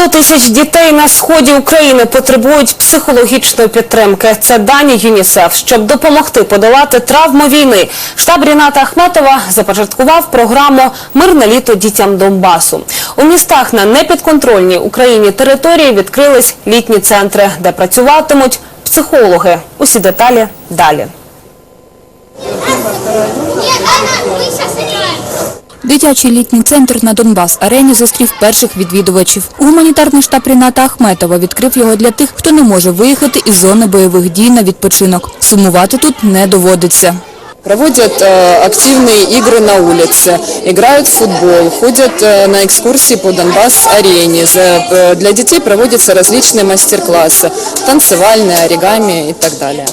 100 тисяч дітей на сході України потребують психологічної підтримки. Це дані ЮНІСЕФ. Щоб допомогти подолати травму війни, штаб Ріната Ахметова започаткував програму Мирне літо дітям Донбасу. У містах на непідконтрольній Україні території відкрились літні центри, де працюватимуть психологи. Усі деталі далі. Нет, Анна, мы сейчас играем. Дитячий літній центр на Донбас-арені зустрів перших відвідувачів. Гуманітарний штаб Ріната Ахметова відкрив його для тих, хто не може виїхати із зони бойових дій на відпочинок. Сумувати тут не доводиться. Проводят э, активные игры на улице, играют в футбол, ходят э, на экскурсии по Донбасс-арене. За- э, Для детей проводятся различные мастер-классы, танцевальные, оригами и так далее.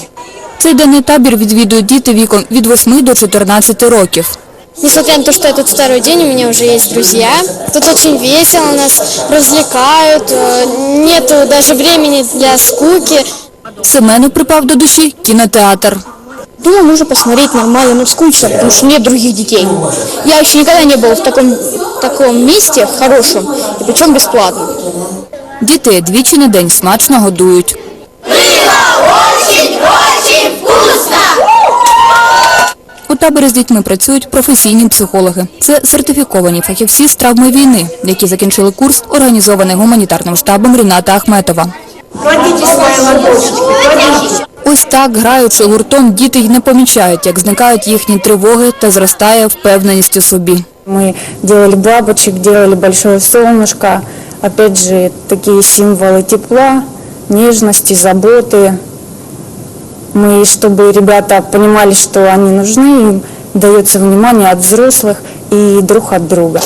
Цей денний табір відвідують діти віком від 8 до 14 років. Несмотря на то, что этот второй день, у меня уже есть друзья. Тут очень весело, нас развлекают, э, нету даже времени для скуки. Семену припав до душі кінотеатр. Думаю, нужно посмотреть нормально, ну скучно, потому что нет других детей. Я еще никогда не был в таком, таком месте хорошем, и причем бесплатно. Дітей двічі на день смачно годують. таборі з дітьми працюють професійні психологи. Це сертифіковані фахівці з травми війни, які закінчили курс, організований гуманітарним штабом Ріната Ахметова. Ось так, граючи гуртом, діти й не помічають, як зникають їхні тривоги та зростає впевненість у собі. Мы делали бабочек, делали большое солнышко. Опять же, такие символы тепла, нежности, заботы. Мы, чтобы ребята понимали, что они нужны, им дается внимание от взрослых и друг от друга.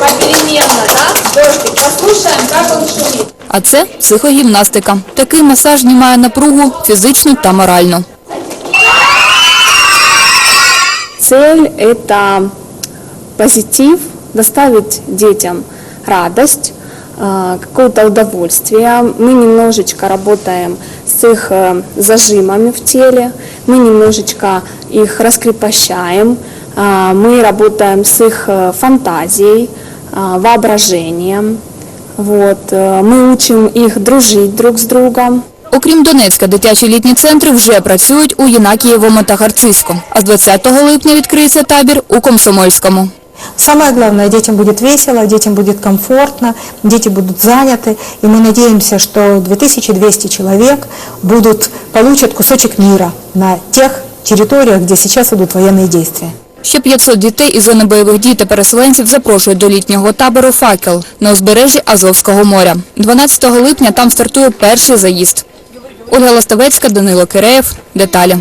попеременно, да? Дождик, послушаем, как он шумит. А це психогімнастика. Такий масаж знімає напругу фізичну та моральну. Цель – это позитив, доставить детям радость, э, какое-то удовольствие. Мы немножечко работаем с их э, зажимами в теле, мы немножечко их раскрепощаем, э, мы работаем с их э, фантазией, э, воображением. Вот. э, Мы учим их дружить друг с другом. Окрім Донецька, дитячі літні центри вже працюють у Єнакієвому та Харцизькому. А з 20 липня відкриється табір у Комсомольському. Самое главное, детям будет весело, детям будет комфортно, дети будут заняты, и мы надеемся, что 2200 человек будут, получат кусочек мира на тех территориях, где сейчас идут военные действия. Ще 500 дітей із зони бойових дій та переселенців запрошують до літнього табору «Факел» на узбережжі Азовського моря. 12 липня там стартує перший заїзд. Ольга Ластовецька, Данило Киреєв. Деталі.